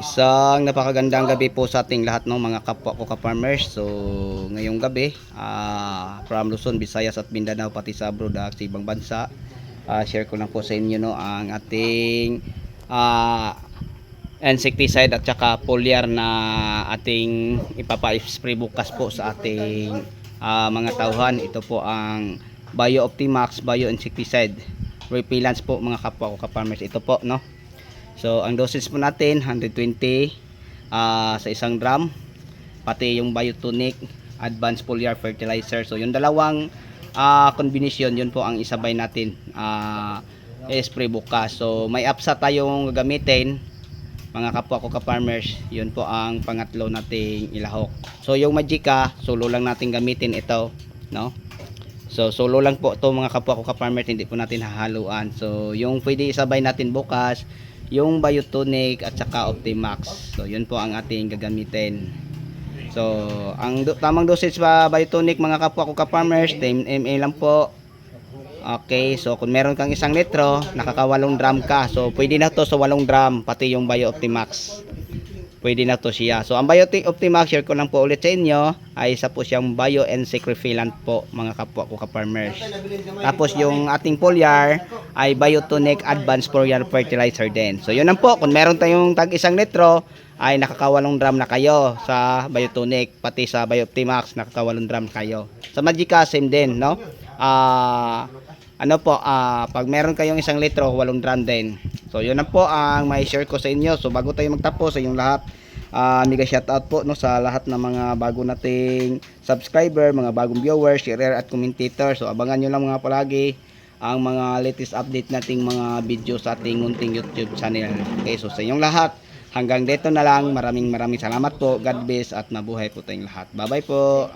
Isang napakagandang gabi po sa ating lahat ng mga kapwa ko ka-farmers. So, ngayong gabi, ah, from Luzon, Visayas at Mindanao, pati sa abroad at sa ibang bansa, ah, share ko lang po sa inyo no, ang ating ah, insecticide at saka foliar na ating ipapa-spray bukas po sa ating ah, mga tauhan. Ito po ang Bio Optimax Bio Insecticide Repellents po mga kapwa ko ka-farmers. Ito po, no? So, ang dosage po natin, 120 ah, sa isang drum. Pati yung Biotonic Advanced Foliar Fertilizer. So, yung dalawang ah, combination, yun po ang isabay natin ah, spray bukas. So, may apsa tayong gagamitin mga kapwa ko ka-farmers, yun po ang pangatlo nating ilahok. So, yung Magica, solo lang natin gamitin ito, no? So, solo lang po to mga kapwa ko ka-farmers, hindi po natin hahaluan. So, yung pwede isabay natin bukas, yung Biotonic at saka Optimax. So, yun po ang ating gagamitin. So, ang do- tamang dosage pa Biotonic mga kapwa ko ka-farmers, 10 ml lang po. Okay, so kung meron kang isang litro, nakakawalong drum ka. So, pwede na to sa walong drum, pati yung Bio Optimax. Pwede na to siya. So, ang Bio Optimax, share ko lang po ulit sa inyo, ay isa po siyang Bio Insect Repellent po, mga kapwa ko ka-farmers. Tapos, yung ating foliar, ay Biotonic Advanced Foliar Fertilizer din. So, yun lang po. Kung meron tayong tag isang litro, ay nakakawalong drum na kayo sa Biotonic, pati sa Bio Optimax, nakakawalong drum kayo. Sa Magica, same din, no? Ah, ano po, ah, pag meron kayong isang litro, walong drum din. So, yun na po ang may share ko sa inyo. So, bago tayo magtapos sa inyong lahat, ah, mega shoutout po no, sa lahat ng mga bago nating subscriber, mga bagong viewers, sharer at commentator. So, abangan nyo lang mga palagi ang mga latest update nating mga video sa ating munting YouTube channel. Okay, so sa inyong lahat, hanggang dito na lang. Maraming maraming salamat po. God bless at mabuhay po tayong lahat. Bye-bye po.